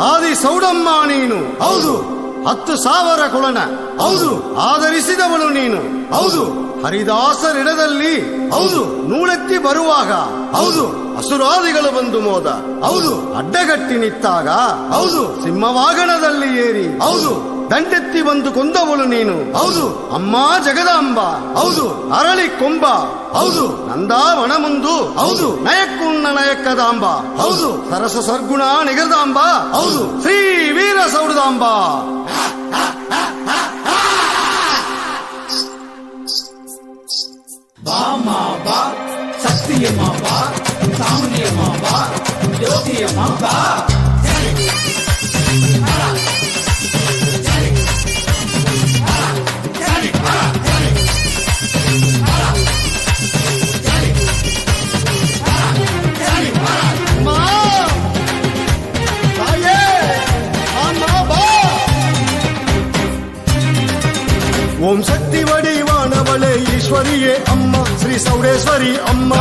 ಆದಿ ಸೌಡಮ್ಮ ನೀನು. ಹೌದು. ಹತ್ತು ಸಾವಿರ ಕುಳನ. ಹೌದು. ಆಧರಿಸಿದವಳು ನೀನು. ಹೌದು. ಹರಿದಾಸರಿಡದಲ್ಲಿ ಹೌದು. ನೂಳೆತ್ತಿ ಬರುವಾಗ. ಹೌದು. ಹಸುರಾದಿಗಳು ಬಂದು ಮೋದ. ಹೌದು. ಅಡ್ಡಗಟ್ಟಿ ನಿಂತಾಗ. ಹೌದು. ಸಿಂಹವಾಗಣದಲ್ಲಿ ಏರಿ. ಹೌದು. ದಂಡೆತ್ತಿ ಬಂದು ಕೊಂದವಳು ನೀನು. ಹೌದು. ಅಮ್ಮ ಜಗದಾಂಬ. ಹೌದು. ಅರಳಿ ಕೊಂಬ. ಹೌದು. ನಂದಾವಣ ಮುಂದು ಹೌದು. ನಯಕ್ಕುಣ್ಣ ನಯಕ್ಕದಾಂಬ. ಹೌದು. ಸರಸ ಸರ್ಗುಣ ನಿಗದಾಂಬ ಹೌದು. ಶ್ರೀ ವೀರ ಸೌಡದಾಂಬ. ಬಾಮ ಬಾ. ಶಕ್ತಿಯಮ್ಮ ಬಾ. ಸಾಮಾನ್ಯಮ್ಮ ಬಾ. ஓம் சக்தி வடிவானவளே ஈஸ்வரியே அம்மா. ஸ்ரீ சௌடேஸ்வரி அம்மா.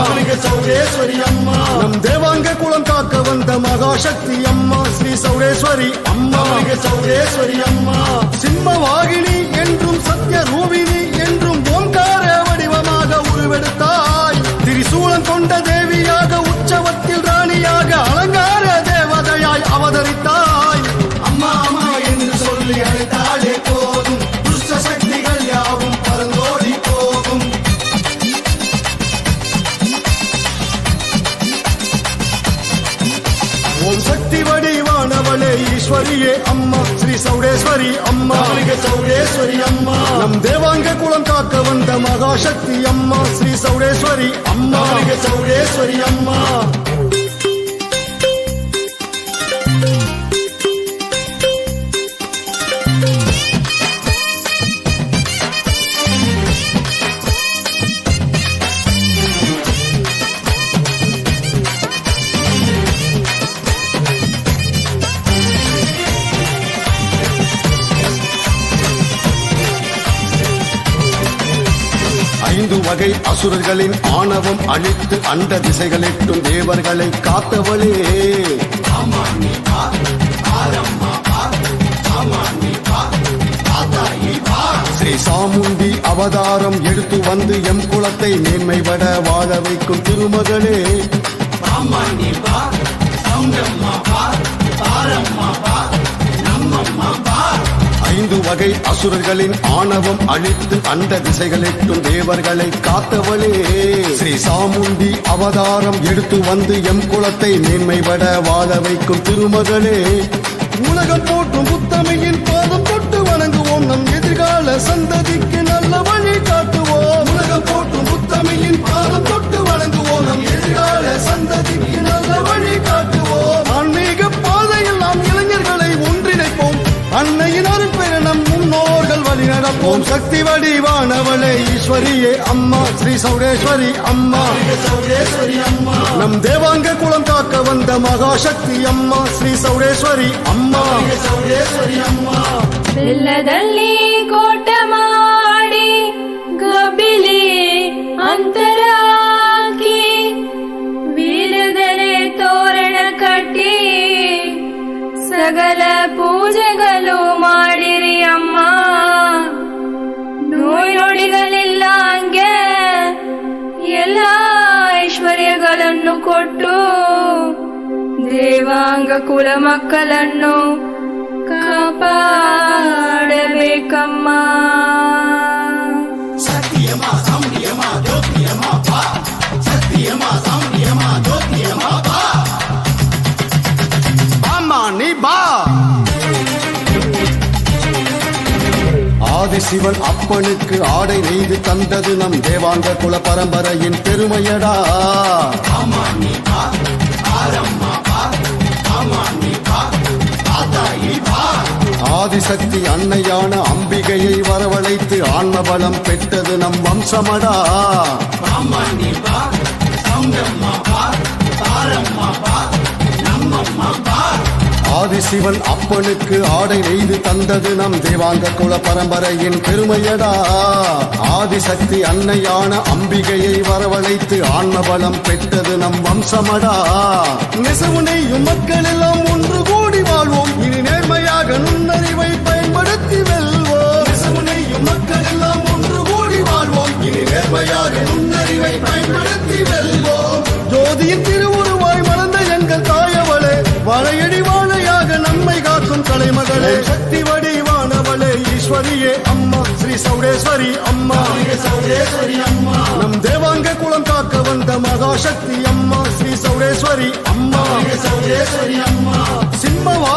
சௌடேஸ்வரி அம்மா. நம் தேவாங்க குளம் காக்க வந்த மகாசக்தி அம்மா. ஸ்ரீ சௌடேஸ்வரி அம்மா. சௌடேஸ்வரி அம்மா. சிம்ம என்றும் சத்ய ரூபினி ஓம் சக்தி வடிவானவளே ஈஸ்வரியே அம்மா. ஸ்ரீ சௌடேஸ்வரி அம்மா. சௌடேஸ்வரி அம்மா. நம் தேவாங்க குளம் காக்க வந்த மகாசக்தி அம்மா. ஸ்ரீ சௌடேஸ்வரி அம்மா. சௌடேஸ்வரி அம்மா. வகை அசுரர்களின் ஆணவம் அழித்து அண்ட திசைகளிட்டும் தேவர்களை காத்தவளே. ஸ்ரீ சாமுண்டி அவதாரம் எடுத்து வந்து எம் குலத்தை மேன்மைபட வாழ வைக்கும் திருமகளே. ஐந்து வகை அசுரர்களின் ஆணவம் அழித்து அந்த திசைகளிட்டும் தேவர்களை காத்தவளே. ஸ்ரீ சாமுண்டி அவதாரம் எடுத்து வந்து எம் குலத்தை மேன்மைபட வாழ வைக்கும் திருமகளே. உலகம் போற்றும் புத்தமையின் பாதம் தொட்டு வணங்குவோம் நம் எதிர்கால சந்ததி. ஓம் சக்தி வடிவானவளே ஈஸ்வரியே அம்மா. ஸ்ரீ சௌடேஸ்வரி அம்மா. நம் தேவாங்க குளம் காக்க வந்த மகாசக்தி அம்மா. ஸ்ரீ சௌடேஸ்வரி அம்மா. கோட்டை ಕೊಟ್ಟು ದೇವಾಂಗ ಕುಲ ಮಕ್ಕಳನ್ನು ಕಾಪಾಡಬೇಕಮ್ಮ ಸತ್ಯಮ ಸಂಯಮ ஆதிசிவன் அப்பனுக்கு ஆடை நெய்து தந்தது நம் தேவாங்க குல பரம்பரையின் பெருமையடா. ஆதிசக்தி அன்னையான அம்பிகையை வரவழைத்து ஆன்மபலம் பெற்றது நம் வம்சமடா. ஆதிசிவன் அப்பனுக்கு ஆடை நெய்து தந்தது நம் தேவாங்க குல பரம்பரையின் பெருமையடா. ஆதிசக்தி அன்னையான அம்பிகையை வரவழைத்து ஆன்மபலம் பெற்றது நம் வம்சமடா. நெசவு நெய்யும் மக்கள் எல்லாம் சௌடேஸ்வரி அம்மா. சௌடேஸ்வரி அம்மா நம் தேவாங்க குளம் காக்க வந்த மகாசக்தி அம்மா. ஸ்ரீ சௌடேஸ்வரி அம்மா. சௌடேஸ்வரி அம்மா சிம்மவா